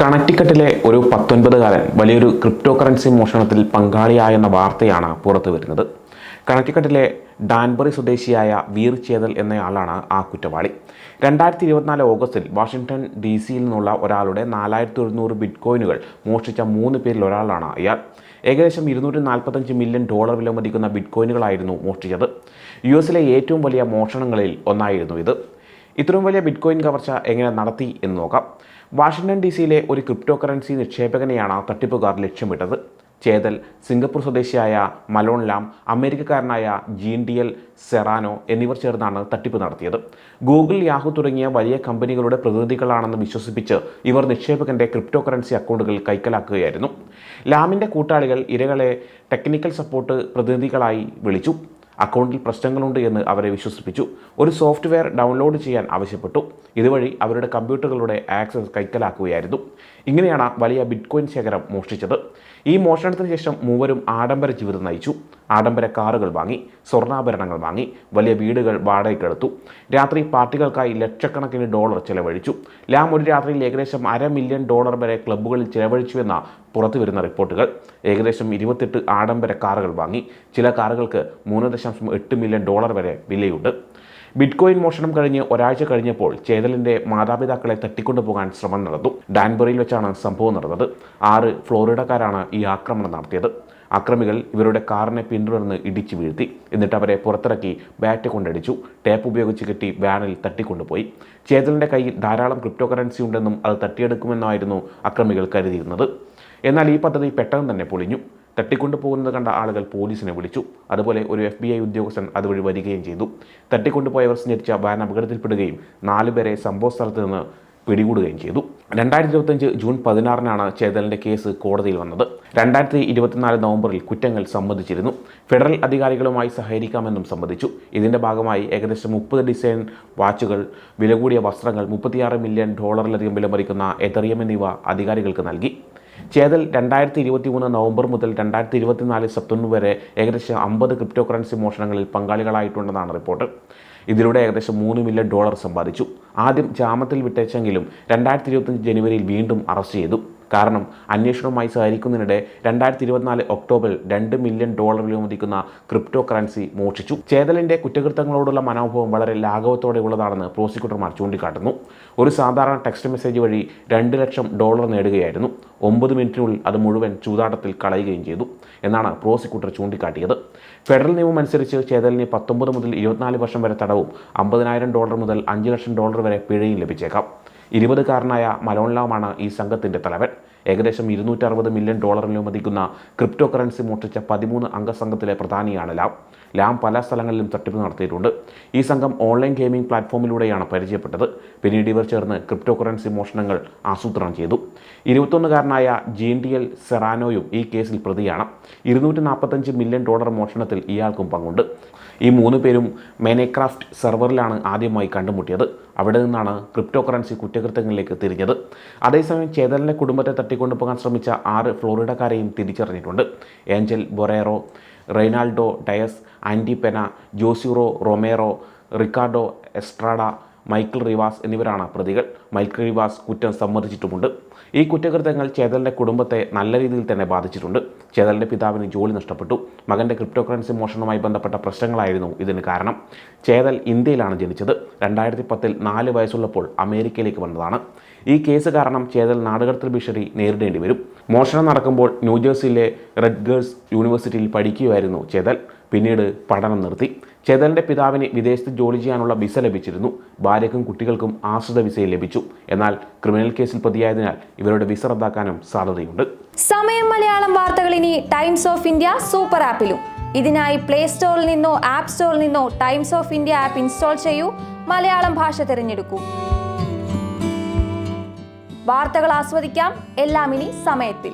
കണക്റ്റിക്കട്ടിലെ ഒരു പത്തൊൻപതുകാരൻ വലിയൊരു crypto currency മോഷണത്തിൽ പങ്കാളിയായെന്ന വാർത്തയാണ് പുറത്തു വരുന്നത്. കണക്റ്റിക്കട്ടിലെ ഡാൻബറി സ്വദേശിയായ വീർ ചേതൽ എന്നയാളാണ് ആ കുറ്റവാളി. രണ്ടായിരത്തി ഇരുപത്തിനാല് ഓഗസ്റ്റിൽ വാഷിംഗ്ടൺ ഡി സിയിൽ നിന്നുള്ള ഒരാളുടെ നാലായിരത്തി ഒരുന്നൂറ് ബിറ്റ് കോയിനുകൾ മോഷ്ടിച്ച മൂന്ന് പേരിൽ ഒരാളാണ് അയാൾ. ഏകദേശം ഇരുന്നൂറ്റി നാൽപ്പത്തഞ്ച് മില്യൺ ഡോളർ വിലമതിക്കുന്ന ബിറ്റ് കോയിനുകളായിരുന്നു മോഷ്ടിച്ചത്. യു എസിലെ ഏറ്റവും വലിയ മോഷണങ്ങളിൽ ഒന്നായിരുന്നു ഇത്. ഇത്രയും വലിയ ബിറ്റ്കോയിൻ കവർച്ച എങ്ങനെ നടത്തി എന്ന് നോക്കാം. വാഷിംഗ്ടൺ ഡി സിയിലെ ഒരു ക്രിപ്റ്റോ കറൻസി നിക്ഷേപകനെയാണ് തട്ടിപ്പുകാർ ലക്ഷ്യമിട്ടത്. ചേതൽ സിംഗപ്പൂർ സ്വദേശിയായ മലോൺ ലാം അമേരിക്കക്കാരനായ ജീൻ ഡി എൽ സെറാനോ എന്നിവർ ചേർന്നാണ് തട്ടിപ്പ് നടത്തിയത്. ഗൂഗിൾ യാഹു തുടങ്ങിയ വലിയ കമ്പനികളുടെ പ്രതിനിധികളാണെന്ന് വിശ്വസിപ്പിച്ച് ഇവർ നിക്ഷേപകന്റെ ക്രിപ്റ്റോ കറൻസി അക്കൗണ്ടുകൾ കൈക്കലാക്കുകയായിരുന്നു. ലാമിന്റെ കൂട്ടാളികൾ ഇരകളെ ടെക്നിക്കൽ സപ്പോർട്ട് പ്രതിനിധികളായി വിളിച്ചു. അക്കൗണ്ടിൽ പ്രശ്നങ്ങളുണ്ട് എന്ന് അവരെ വിശ്വസിപ്പിച്ചു. ഒരു സോഫ്റ്റ്വെയർ ഡൗൺലോഡ് ചെയ്യാൻ ആവശ്യപ്പെട്ടു. ഇതുവഴി അവരുടെ കമ്പ്യൂട്ടറുകളുടെ ആക്സസ് കൈക്കലാക്കുകയായിരുന്നു. ഇങ്ങനെയാണ് വലിയ ബിറ്റ്കോയിൻ ശേഖരം മോഷ്ടിച്ചത്. ഈ മോഷണത്തിന് ശേഷം മൂവരും ആഡംബര ജീവിതം നയിച്ചു. ആഡംബര കാറുകൾ വാങ്ങി സ്വർണാഭരണങ്ങൾ വാങ്ങി വലിയ വീടുകൾ വാടകയ്ക്കെടുത്തു രാത്രി പാർട്ടികൾക്കായി ലക്ഷക്കണക്കിന് ഡോളർ ചെലവഴിച്ചു. ലാം ഒരു രാത്രിയിൽ ഏകദേശം അര മില്യൺ ഡോളർ വരെ ക്ലബ്ബുകളിൽ ചെലവഴിച്ചുവെന്ന പുറത്തു വരുന്ന റിപ്പോർട്ടുകൾ. ഏകദേശം ഇരുപത്തെട്ട് ആഡംബര കാറുകൾ വാങ്ങി ചില കാറുകൾക്ക് മൂന്ന് ദശാംശം എട്ട് മില്യൺ ഡോളർ വരെ വിലയുണ്ട്. ബിറ്റ്കോയിൻ മോഷണം കഴിഞ്ഞ് ഒരാഴ്ച കഴിഞ്ഞപ്പോൾ ചേതലിന്റെ മാതാപിതാക്കളെ തട്ടിക്കൊണ്ടുപോകാൻ ശ്രമം നടന്നു. ഡാൻബറിയിൽ വെച്ചാണ് സംഭവം നടന്നത്. ആറ് ഫ്ലോറിഡക്കാരാണ് ഈ ആക്രമണം നടത്തിയത്. അക്രമികൾ ഇവരുടെ കാറിനെ പിന്തുടർന്ന് ഇടിച്ചു വീഴ്ത്തി. എന്നിട്ട് അവരെ പുറത്തിറക്കി ബാറ്റ് കൊണ്ടടിച്ചു. ടേപ്പ് ഉപയോഗിച്ച് കെട്ടി വാനിൽ തട്ടിക്കൊണ്ടുപോയി. ചേതലിന്റെ കയ്യിൽ ധാരാളം ക്രിപ്റ്റോ കറൻസി ഉണ്ടെന്നും അത് തട്ടിയെടുക്കുമെന്നായിരുന്നു അക്രമികൾ കരുതിയിരുന്നത്. എന്നാൽ ഈ പദ്ധതി പെട്ടെന്ന് തന്നെ പൊളിഞ്ഞു. തട്ടിക്കൊണ്ടുപോകുന്നത് കണ്ട ആളുകൾ പോലീസിനെ വിളിച്ചു. അതുപോലെ ഒരു എഫ് ബി ഐ ഉദ്യോഗസ്ഥൻ അതുവഴി വരികയും ചെയ്തു. തട്ടിക്കൊണ്ടുപോയവർ സഞ്ചരിച്ച വാൻ അപകടത്തിൽപ്പെടുകയും നാലുപേരെ സംഭവ സ്ഥലത്ത് നിന്ന് പിടികൂടുകയും ചെയ്തു. രണ്ടായിരത്തി ഇരുപത്തഞ്ച് ജൂൺ പതിനാറിനാണ് ചേതലിന്റെ കേസ് കോടതിയിൽ വന്നത്. രണ്ടായിരത്തി ഇരുപത്തിനാല് നവംബറിൽ കുറ്റങ്ങൾ സമ്മതിച്ചിരുന്നു. ഫെഡറൽ അധികാരികളുമായി സഹകരിക്കാമെന്നും സമ്മതിച്ചു. ഇതിന്റെ ഭാഗമായി ഏകദേശം മുപ്പത് ഡിസൈൻ വാച്ചുകൾ വില കൂടിയ വസ്ത്രങ്ങൾ മുപ്പത്തിയാറ് മില്യൺ ഡോളറിലധികം വിലമറിക്കുന്ന എതറിയം എന്നിവ അധികാരികൾക്ക് നൽകി. ചേതൽ രണ്ടായിരത്തി ഇരുപത്തി മൂന്ന് നവംബർ മുതൽ രണ്ടായിരത്തി ഇരുപത്തിനാല് സെപ്റ്റംബർ വരെ ഏകദേശം അമ്പത് ക്രിപ്റ്റോ കറൻസി മോഷണങ്ങളിൽ പങ്കാളികളായിട്ടുണ്ടെന്നാണ് റിപ്പോർട്ട്. ഇതിലൂടെ ഏകദേശം മൂന്ന് മില്യൺ ഡോളർ സമ്പാദിച്ചു. ആദ്യം ജാമത്തിൽ വിട്ടേച്ചെങ്കിലും രണ്ടായിരത്തി ഇരുപത്തഞ്ച് ജനുവരിയിൽ വീണ്ടും അറസ്റ്റ് ചെയ്തു. കാരണം അന്വേഷണവുമായി സഹകരിക്കുന്നതിനിടെ രണ്ടായിരത്തി ഇരുപത്തിനാല് ഒക്ടോബറിൽ രണ്ട് മില്യൺ ഡോളർ വിലമതിക്കുന്ന ക്രിപ്റ്റോ കറൻസി മോഷിച്ചു ചേതലിന്റെ കുറ്റകൃത്യങ്ങളോടുള്ള മനോഭാവം വളരെ ലാഘവത്തോടെ ഉള്ളതാണെന്ന് പ്രോസിക്യൂട്ടർമാർ ചൂണ്ടിക്കാട്ടുന്നു. ഒരു സാധാരണ ടെക്സ്റ്റ് മെസ്സേജ് വഴി രണ്ട് ലക്ഷം ഡോളർ നേടുകയായിരുന്നു. ഒമ്പത് മിനിറ്റിനുള്ളിൽ അത് മുഴുവൻ ചൂതാട്ടത്തിൽ കളയുകയും ചെയ്തു എന്നാണ് പ്രോസിക്യൂട്ടർ ചൂണ്ടിക്കാട്ടിയത്. ഫെഡറൽ നിയമം അനുസരിച്ച് ചേതലിന് പത്തൊമ്പത് മുതൽ ഇരുപത്തിനാല് വർഷം വരെ തടവും അമ്പതിനായിരം ഡോളർ മുതൽ അഞ്ച് ലക്ഷം ഡോളർ വരെ പിഴയും ലഭിച്ചേക്കാം. ഇരുപതുകാരനായ മലോൺലാമാണ് ഈ സംഘത്തിന്റെ തലവൻ. ഏകദേശം ഇരുന്നൂറ്ററുപത് മില്യൺ ഡോളറിലും മതിക്കുന്ന ക്രിപ്റ്റോ കറൻസി മോഷ്ടിച്ച പതിമൂന്ന് അംഗസംഘത്തിലെ പ്രധാനിയാണ് ലാം. ലാം പല സ്ഥലങ്ങളിലും തട്ടിപ്പ് നടത്തിയിട്ടുണ്ട്. ഈ സംഘം ഓൺലൈൻ ഗെയിമിംഗ് പ്ലാറ്റ്ഫോമിലൂടെയാണ് പരിചയപ്പെട്ടത്. പിന്നീട് ഇവർ ചേർന്ന് ക്രിപ്റ്റോ കറൻസി മോഷണങ്ങൾ ആസൂത്രണം ചെയ്തു. ഇരുപത്തൊന്നുകാരനായ ജീൻ ഡി എൽ സെറാനോയും ഈ കേസിൽ പ്രതിയാണ്. ഇരുന്നൂറ്റി നാൽപ്പത്തഞ്ച് മില്യൺ ഡോളർ മോഷണത്തിൽ ഇയാൾക്കും പങ്കുണ്ട്. ഈ മൂന്ന് പേരും മെനേക്രാഫ്റ്റ് സെർവറിലാണ് ആദ്യമായി കണ്ടുമുട്ടിയത്. അവിടെ നിന്നാണ് ക്രിപ്റ്റോ കറൻസി കുറ്റകൃത്യങ്ങളിലേക്ക് തിരിഞ്ഞത്. അതേസമയം ചേതലിന്റെ കുടുംബത്തെ തട്ടിക്കൊണ്ടുപോകാൻ ശ്രമിച്ച ആറ് ഫ്ലോറിഡക്കാരെയും തിരിച്ചറിഞ്ഞിട്ടുണ്ട്. Angel Borrero Reynaldo Diaz Antipena Josiro Romero Ricardo Estrada Michael Rivas എന്നിവരാണ് പ്രതികൾ. മൈക്കിൾ റിവാസ് കുറ്റം സമ്മതിച്ചിട്ടുമുണ്ട്. ഈ കുറ്റകൃത്യങ്ങൾ ചേതലിന്റെ കുടുംബത്തെ നല്ല രീതിയിൽ തന്നെ ബാധിച്ചിട്ടുണ്ട്. ചേതലിന്റെ പിതാവിന് ജോലി നഷ്ടപ്പെട്ടു. മകന്റെ ക്രിപ്റ്റോ കറൻസി മോഷണവുമായി ബന്ധപ്പെട്ട പ്രശ്നങ്ങളായിരുന്നു ഇതിന് കാരണം. ചേതൽ ഇന്ത്യയിലാണ് ജനിച്ചത്. രണ്ടായിരത്തി പത്തിൽ നാല് വയസ്സുള്ളപ്പോൾ അമേരിക്കയിലേക്ക് വന്നതാണ്. ഈ കേസ് കാരണം ചേതൽ നാടുകടത്തൽ ഭീഷണി നേരിടേണ്ടി വരും. മോഷണം നടക്കുമ്പോൾ ന്യൂജേഴ്സിയിലെ റെഡ്ഗേഴ്സ് യൂണിവേഴ്സിറ്റിയിൽ പഠിക്കുകയായിരുന്നു ചേതൽ. പിന്നീട് പഠനം നിർത്തി. ചേതലിന്റെ പിതാവിന് വിദേശത്ത് ജോലി ചെയ്യാനുള്ള വിസ ലഭിച്ചിരുന്നു. ഭാര്യയ്ക്കും കുട്ടികൾക്കും ആശ്രിത വിസയും ലഭിച്ചു. എന്നാൽ ക്രിമിനൽ കേസിൽ പ്രതിയായതിനാൽ ഇവരുടെ വിസ റദ്ദാക്കാനും സാധ്യതയുണ്ട്. സമയം മലയാളം വാർത്തകൾ ഇനി ടൈംസ് ഓഫ് ഇന്ത്യ സൂപ്പർ ആപ്പിലും. ഇതിനായി പ്ലേ സ്റ്റോറിൽ നിന്നോ ആപ്പ് സ്റ്റോറിൽ നിന്നോ Times of India app install ചെയ്യൂ. മലയാളം ഭാഷ തിരഞ്ഞെടുക്കൂ. വാർത്തകൾ ആസ്വദിക്കാം. എല്ലാം ഇനി സമയത്തിൽ.